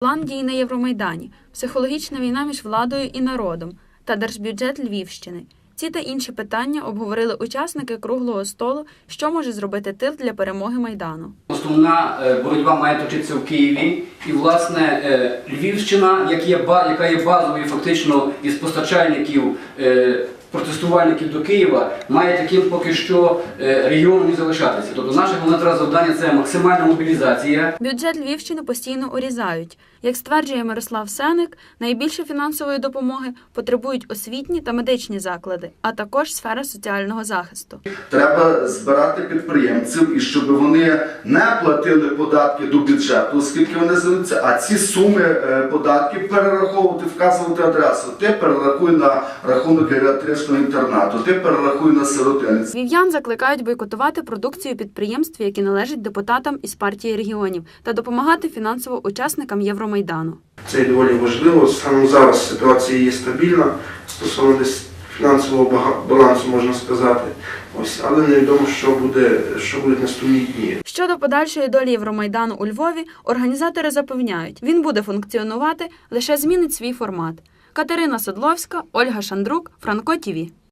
План дій на Євромайдані, психологічна війна між владою і народом та держбюджет Львівщини. Ці та інші питання обговорили учасники круглого столу, що може зробити тил для перемоги майдану. Основна е, боротьба має точитися в Києві, і власне е, Львівщина, яка є базовою фактично із постачальників е, протестувальників до Києва, має таким поки що е, регіоном і залишатися. Тобто наше головне завдання це максимальна мобілізація. Бюджет Львівщини постійно урізають. Як стверджує Мирослав Сеник, найбільше фінансової допомоги потребують освітні та медичні заклади, а також сфера соціального захисту. Треба збирати підприємців і щоб вони не платили податки до бюджету, оскільки вони звернуться, а ці суми е, податків перераховувати, вказувати адресу. Ти перерахуй на рахунок геріатричного інтернату, ти перерахуй на сиротинець. Львів'ян закликають бойкотувати продукцію підприємств, які належать депутатам із партії регіонів, та допомагати фінансово учасникам Євромайдану. Це доволі важливо. Саме зараз ситуація є стабільна стосовно десь фінансового балансу, можна сказати. Ось, але невідомо, що буде, що будуть наступні дні. Щодо подальшої долі Євромайдану у Львові, організатори запевняють, він буде функціонувати, лише змінить свій формат. Катерина Садловська, Ольга Шандрук, Франко ТІВІ.